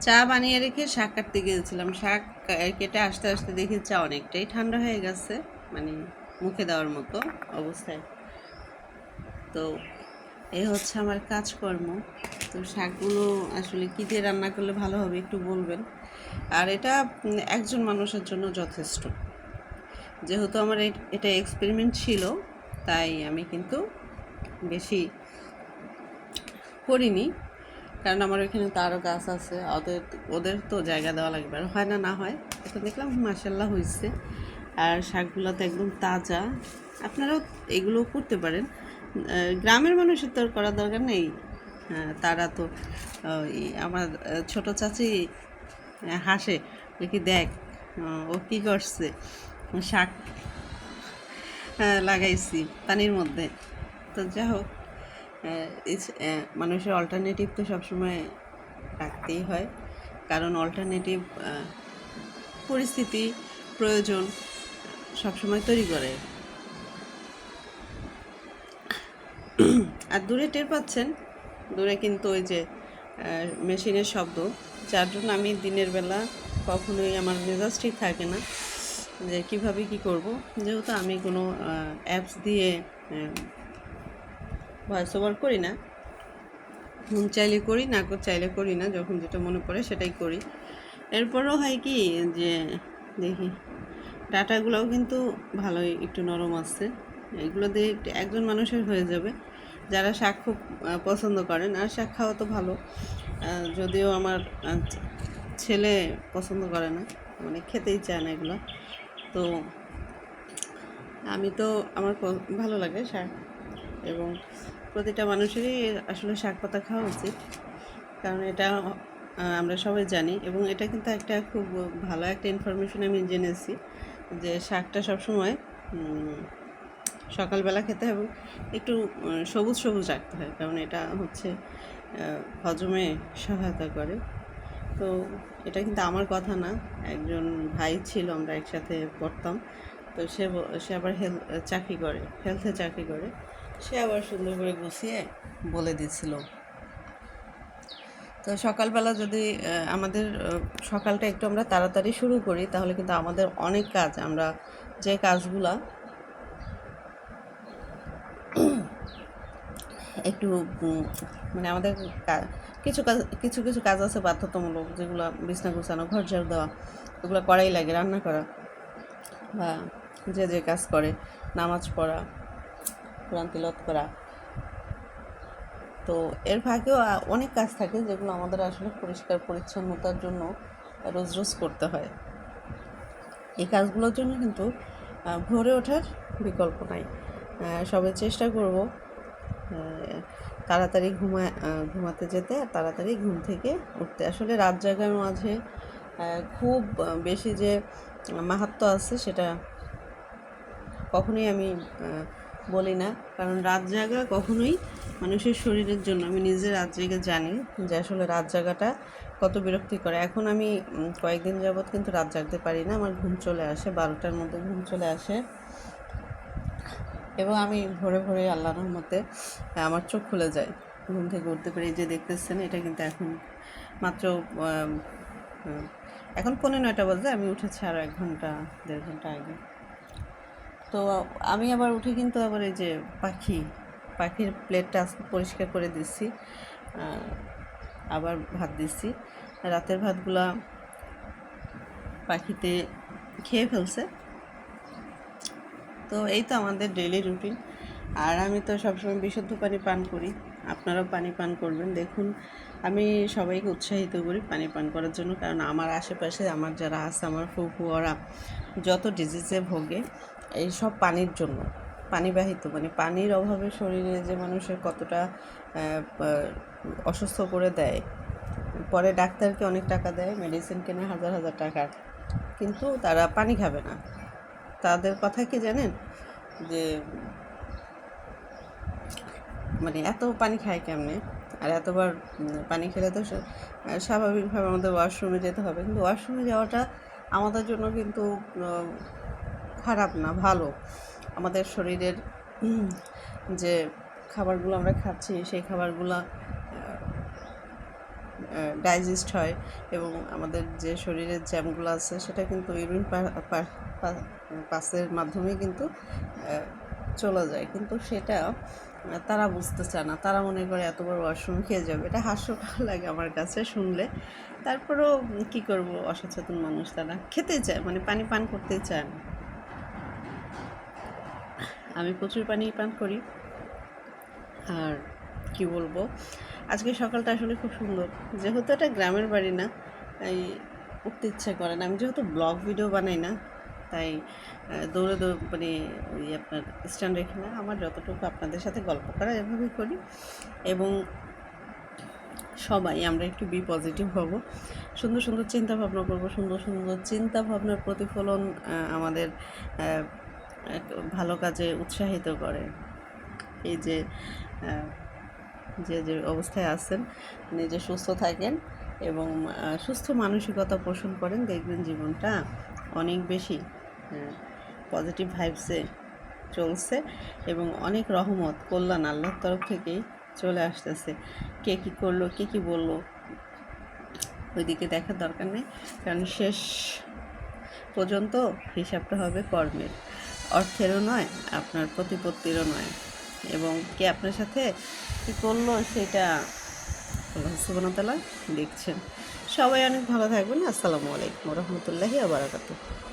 চা বানিয়ে রেখে শাক কাটতে গিয়েছিলাম। শাক কেটে আসতে আসতে দেখি চা অনেকটাই ঠান্ডা হয়ে গেছে মানে মুখে দেওয়ার মতো অবস্থায়। তো এই হচ্ছে আমার কাজকর্ম। তো শাকগুলো আসলে কী দিয়ে রান্না করলে ভালো হবে একটু বলবেন? আর এটা একজন মানুষের জন্য যথেষ্ট। যেহেতু আমার এ- এটা এক্সপেরিমেন্ট ছিল, তাই আমি কিন্তু বেশি করিনি। কারণ আমার ওইখানে তো আরও গাছ আছে ওদের ওদের তো জায়গা দেওয়া লাগবে। আর হয় না না হয় এখন দেখলাম মাসাল্লাহ হয়েছে আর শাকগুলো তো একদম তাজা। আপনারাও এগুলো করতে পারেন। গ্রামের মানুষের তো করার দরকার নেই। হ্যাঁ, তারা তো আমার ছোট চাচি হাসে দেখি দেখ ও কী করছে? শাক লাগাইছি পানির মধ্যে। তো যাই হোক মানুষের অল্টারনেটিভ তো সবসময় রাখতেই হয়। কারণ অল্টারনেটিভ পরিস্থিতি, প্রয়োজন সবসময় তৈরি করে। আর দূরে টের পাচ্ছেন, দূরে কিন্তু ওই যে মেশিনের শব্দ, যার জন্য আমি দিনের বেলা কখনোই আমার মেজাজ ঠিক থাকে না, যে কীভাবে কি করব। যেহেতু আমি কোনো অ্যাপস দিয়ে ভয়েস ওভার করি না। মন চাইলে করি না চাইলে করি না, যখন যেটা মনে পড়ে সেটাই করি। এরপরও হয় কি যে, দেখি, ডাটাগুলোও কিন্তু ভালোই একটু নরম আছে। এগুলো দিয়ে একজন মানুষের হয়ে যাবে, যারা শাক খুব পছন্দ করেন। আর শাক খাওয়া তো ভালো। যদিও আমার ছেলে পছন্দ করে না মানে খেতেই চায় না এগুলো। তো আমি তো, আমার ভালো লাগে শাক। এবং প্রতিটা মানুষেরই আসলে শাক পাতা খাওয়া উচিত। কারণ এটা আমরা সবাই জানি এবং এটা কিন্তু একটা খুব ভালো একটা ইনফরমেশন আমি জেনেছি যে শাকটা সবসময় সকালবেলা খেতে হবে একটু সবুজ সবুজ রাখতে হয়। কারণ এটা হচ্ছে হজমে সহায়তা করে। তো এটা কিন্তু আমার কথা না। একজন ভাই ছিল, আমরা একসাথে পড়তাম। তো সে সে আবার হেলথ চাকরি করে হেলথে চাকরি করে। সে আবার সুন্দর করে গুছিয়ে বলে দিছিল তো সকালবেলা যদি আমাদের সকালটা একটু আমরা তাড়াতাড়ি শুরু করি, তাহলে কিন্তু আমাদের অনেক কাজ, আমরা যে কাজগুলা একটু মানে আমাদের কিছু কাজ, কিছু কিছু কাজ আছে বাধ্যতামূলক, যেগুলো বিছনা গুছানো, ঘর ঝাড়ু দেওয়া, ওগুলো করাই লাগে রান্না করা, বা যে যে কাজ করে, নামাজ পড়া কোরআন তিলত করা। তো এর আ- অনেক কাজ থাকে যেগুলো আমাদের আসলে পরিষ্কার পরিচ্ছন্নতার জন্য রোজ রোজ করতে হয়। এই কাজগুলোর জন্য কিন্তু ভোরে ওঠার বিকল্প নাই। সবাই চেষ্টা করব তাড়াতাড়ি ঘুমা ঘুমাতে যেতে আর তাড়াতাড়ি ঘুম থেকে উঠতে। আসলে রাত জাগার মাঝে খুব বেশি যে মাহাত্ম আছে সেটা কখনোই আমি বলি না, কারণ রাত জাগা কখনোই মানুষের শরীরের জন্য, আমি নিজে রাত জেগে জানি যে আসলে রাত জাগাটা কত বিরক্তি করে এখন আমি কয়েকদিন যাবৎ কিন্তু রাত জাগতে পারি না, আমার ঘুম চলে আসে, বারোটার মধ্যে ঘুম চলে আসে। এবং আমি ভোরে ভোরে আল্লাহ রহমতে আমার চোখ খুলে যায়, ঘুম থেকে উঠতে পেরে। যে দেখতেছেন, এটা কিন্তু এখন মাত্র এখন পনেরো নয়টা বাজে আমি উঠেছি আরও এক ঘণ্টা, দেড় ঘণ্টা আগে। তো আমি আবার উঠে কিন্তু আবার এই যে পাখি, পাখির প্লেটটা আজকে পরিষ্কার করে দিচ্ছি আবার ভাত দিচ্ছি। রাতের ভাতগুলা পাখিতে খেয়ে ফেলছে। তো এই তো আমাদের ডেইলি রুটিন আর আমি তো সবসময় বিশুদ্ধ পানি পান করি। আপনারাও পানি পান করবেন। দেখুন, আমি সবাইকে উৎসাহিত করি পানি পান করার জন্য। কারণ আমার আশেপাশে, আমার যারা আছে, আমার ফুফু ওরা যত ডিজিজে ভোগে এই সব পানির জন্য পানিবাহিত মানে পানির অভাবে শরীরে যে মানুষের কতটা অসুস্থ করে দেয়। পরে ডাক্তারকে অনেক টাকা দেয় মেডিসিন কিনে হাজার হাজার টাকার কিন্তু তারা পানি খাবে না। তাদের কথা কি জানেন? যে মানে এত পানি খায় কেমনে? আর এতবার পানি খেলে তো স্বাভাবিকভাবে আমাদের ওয়াশরুমে যেতে হবে। কিন্তু ওয়াশরুমে যাওয়াটা আমাদের জন্য কিন্তু খারাপ না, ভালো। আমাদের শরীরের যে খাবারগুলো আমরা খাচ্ছি, সেই খাবারগুলো ডাইজেস্ট হয় এবং আমাদের যে শরীরের জ্যামগুলো আছে, সেটা কিন্তু ইউরিন পাসের মাধ্যমে কিন্তু চলে যায়। কিন্তু সেটা, তারা বুঝতে চায় না। তারা মনে করে এত বড় ওয়াশরুম খেয়ে যাবে। এটা হাস্যকর লাগে আমার কাছে শুনলে। তারপরেও কি করব? অসচেতন মানুষ তারা খেতে চায় মানে পানি পান করতে চায় না। আমি প্রচুর পানি পান করি। আর কি বলব? আজকে সকালটা আসলে খুব সুন্দর। যেহেতু এটা গ্রামের বাড়ি না, তাই উঠতে ইচ্ছে করে না। আমি যেহেতু ব্লগ ভিডিও বানাই না, তাই দৌড়ে দৌড়ে মানে ওই আপনার স্ট্যান্ড রেখে না, আমার যতটুকু আপনাদের সাথে গল্প করা এভাবেই করি। এবং সবাই, আমরা একটু বি পজিটিভ হব। সুন্দর সুন্দর চিন্তা ভাবনা করব, সুন্দর সুন্দর চিন্তা ভাবনার প্রতিফলন আমাদের ভালো কাজে উৎসাহিত করে। এই যে যে যে অবস্থায় আছেন নিজে সুস্থ থাকেন এবং সুস্থ মানসিকতা পোষণ করেন, দেখবেন জীবনটা অনেক বেশি পজিটিভ ভাইবসে চলছে এবং অনেক রহমত, কল্যাণ আল্লাহর তরফ থেকেই চলে আসতেছে। কে কী করল, কে কী বলল, ওইদিকে দেখার দরকার নেই। কারণ শেষ পর্যন্ত হিসাবটা হবে কর্মের। অর্থেরও নয়, আপনার প্রতিপত্তিরও নয়। এবং কে আপনার সাথে কী করল সেটা সুবনতলা দেখছেন। সবাই অনেক ভালো থাকবেন। আসসালামু আলাইকুম রহমতুল্লাহি আবরাকাতুহ